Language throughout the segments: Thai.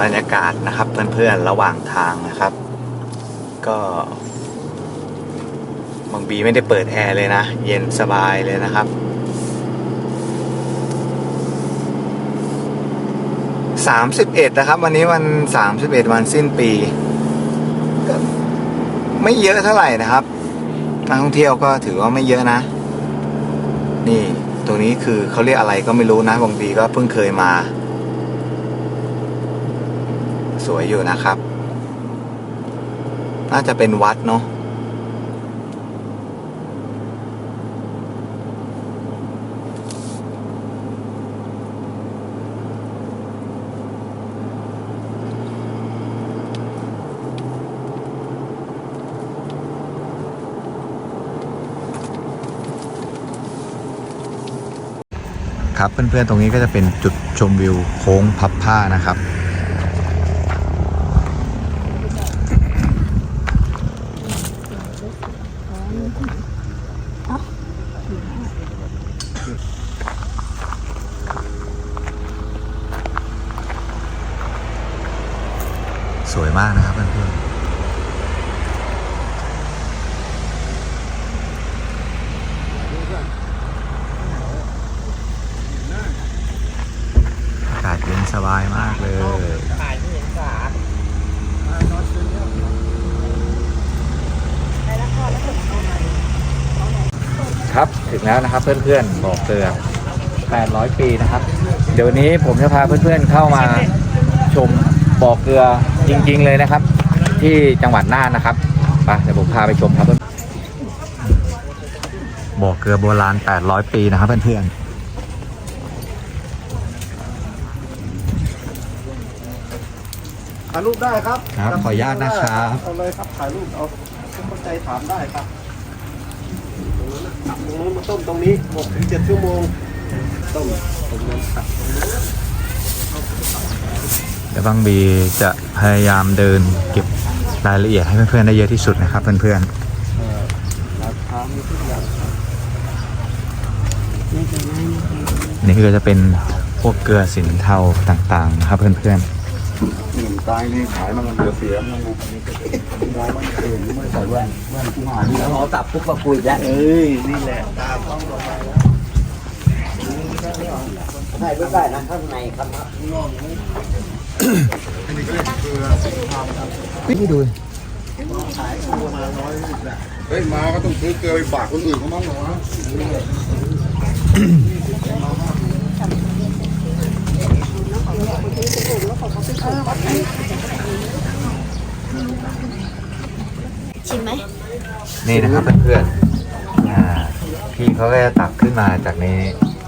บรรยากาศนะครับเพื่อนๆระหว่างทางนะครับ ก็บางบีไม่ได้เปิดแอร์เลยนะ เย็นสบายเลยนะครับสามสิบเอ็ดนะครับ วันนี้วันสามสิบเอ็ดวันสิ้นปีก็ไม่เยอะเท่าไหร่นะครับนักท่องเที่ยวก็ถือว่าไม่เยอะนะ นี่ ตรงนี้คือเขาเรียกอะไรก็ไม่รู้นะบางบีก็เพิ่งเคยมา วยอยู่นะครับ น่าจะเป็นวัดเนาะครับเพื่อนๆ ตรงนี้ก็จะเป็นจุดชมวิวโค้งพับผ้านะครับ สวยมากนะครับเพื่อนๆอากาศเย็นสบายมากเลยถ่ายไม่เห็นฝาครับถึงแล้วนะครับเพื่อนๆบอกเกลือ800 ปีนะครับ เดี๋ยววันนี้ผมจะพาเพื่อนๆเข้ามาชมบ่อเกลือ จริง ๆ เลยนะครับ ที่จังหวัดน่านนะครับไปเดี๋ยวผมพาไปชมครับบ่อเกลือโบราณ 800 ปีนะครับเพื่อนถ่ายรูปได้ครับๆครับขออนุญาตนะครับ เอาเลยครับถ่ายรูปเอาคุณเข้าใจถามได้ครับตรงนั้นนะตรงนู้นมาต้มตรงนี้หกถึงเจ็ดชั่วโมงต้มตรงนั้นครับ เดี๋ยวบางบีจะพยายามเดินเก็บรายละเอียดให้เพื่อนๆได้เยอะที่สุดนะครับ เพื่อนๆนี่คือจะเป็นพวกเกลือสินเทาต่างๆนะครับเพื่อนๆหนึ่งตายนี่ขายมันเหลือเสียมันมองมันเองไม่ใส่แว่นแว่นผู้หานี่แล้วเขาตับปุ๊บก็คุยแล้วเอ้ยนี่แหละตาต้องลงไปแล้ว ใช่ไม่ได้นะข้างในครับๆพี่ดูเฮ้ยมาก็ต้องซื้อเกลือไปฝากคนอื่นเขาบ้างเหรอวะชิมไหมนี่นะครับเพื่อนๆพี่เขาก็จะตักขึ้นมาจากใน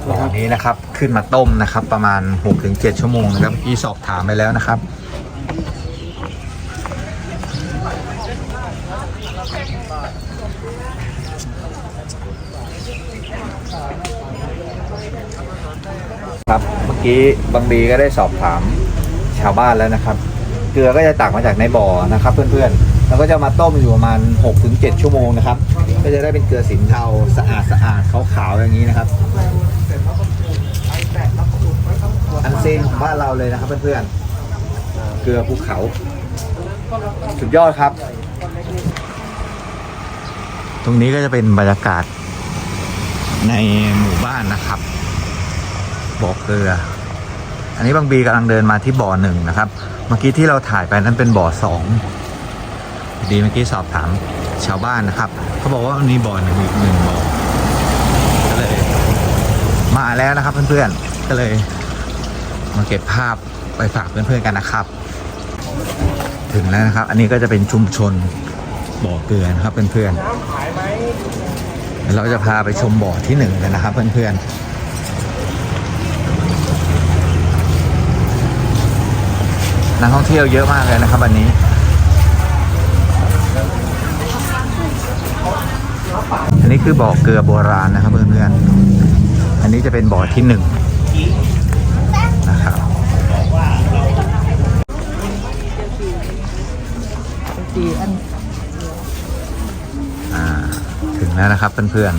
บ่อนี้นะครับ ขึ้นมาต้มนะครับ ประมาณ 6-7 ชั่วโมงนะครับพี่สอบถามไปแล้วนะครับครับเมื่อกี้บางบีก็ได้สอบถามชาวบ้านแล้วนะครับ เกลือก็จะตักมาจากในบ่อนะครับเพื่อนๆ แล้วก็จะมาต้มอยู่ประมาณ 6-7 ชั่วโมงนะครับ ก็จะได้เป็นเกลือสินเทาสะอาดสะอาดขาวๆอย่างนี้นะครับ อันเซนของ บ้านเราเลยนะครับเพื่อนๆเกลือภูเขา สุดยอดครับ ตรงนี้ก็จะเป็นบรรยากาศ ในหมู่บ้านนะครับบ่อเกลือ อันนี้บางบีกำลังเดินมาที่บ่อหนึ่งนะครับ เมื่อกี้ที่เราถ่ายไปนั้นเป็นบ่อสองดีเมื่อกี้สอบถามชาวบ้านนะครับเขาบอกว่ามันมีบ่อหนึ่งอีกหนึ่งบ่อก็เลย มาแล้วนะครับเพื่อนๆก็เลย มาเก็บภาพไปฝากเพื่อนๆกันนะครับ ถึงแล้วนะครับ อันนี้ก็จะเป็นชุมชนบ่อเกลือนะครับเพื่อนๆเเราจะพาไปชมบ่อที่หนึ่งกันนะครับ เพื่อนๆนักท่องเที่ยวเยอะมากเลยนะครับวันนี้ อันนี้คือบ่อเกลือโบราณนะครับเพื่อนๆ อันนี้จะเป็นบ่อที่หนึ่ง นะครับเพื่อน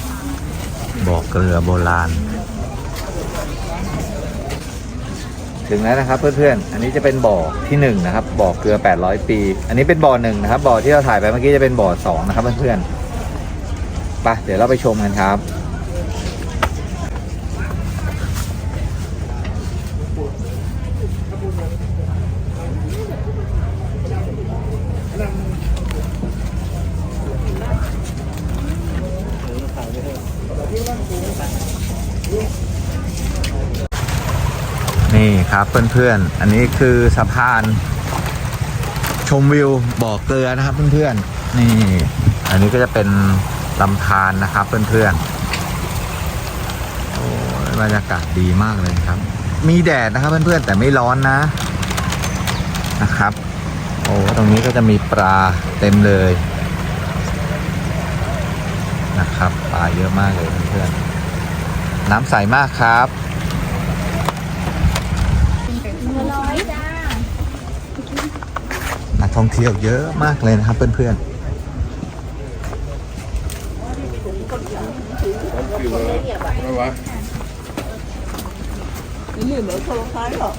ๆบ่อเกลือโบราณ ถึงแล้วนะครับเพื่อนๆ อันนี้จะเป็นบ่อที่หนึ่งนะครับบ่อเกลือ 800 ปี อันนี้เป็นบ่อหนึ่งนะครับบ่อที่เราถ่ายไปเมื่อกี้จะเป็นบ่อสองนะครับเพื่อนๆไปเดี๋ยวเราไปชมกันครับ ครับเพื่อนๆ อันนี้คือสะพานชมวิวบ่อเกลือนะครับเพื่อนๆ นี่ อันนี้ก็จะเป็นลำธารนะครับเพื่อนๆ โอ้บรรยากาศดีมากเลยครับ มีแดดนะครับเพื่อนๆ แต่ไม่ร้อนนะนะครับ โอ้ตรงนี้ก็จะมีปลาเต็มเลยนะครับปลาเยอะมากเลยเพื่อนๆ น้ำใสมากครับ ร้อยจ้า นักท่ องเที่ยวเยอะมากเลยนะครับ เพื่อนไม่วะนี่เหมือนโทรทัศน์หรอ